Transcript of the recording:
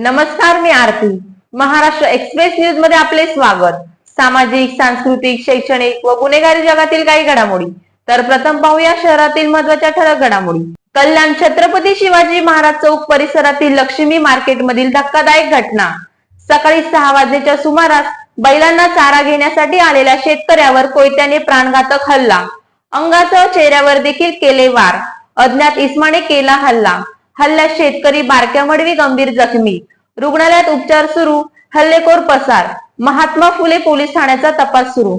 नमस्कार मी आरती. महाराष्ट्र एक्सप्रेस न्यूजमध्ये आपले स्वागत. सामाजिक सांस्कृतिक शैक्षणिक व गुन्हेगारी जगातील काही घडामोडी. तर प्रथम पाहूया शहरातील महत्त्वाच्या ठळक घडामोडी. कल्याण छत्रपती शिवाजी महाराज चौक परिसरातील लक्ष्मी मार्केट मधील धक्कादायक घटना. सकाळी सहा वाजण्याच्या सुमारास बैलांना चारा घेण्यासाठी आलेल्या शेतकऱ्यावर कोयत्याने प्राणघातक हल्ला. अंगासह चेहऱ्यावर देखील केले वार. अज्ञात इस्माने केला हल्ला. हल्ल्यात शेतकरी बारक्या मडवी गंभीर जखमी. रुग्णालयात उपचार सुरू हल्लेखोर पसार. महात्मा फुले पोलीस ठाण्याचा तपास सुरू.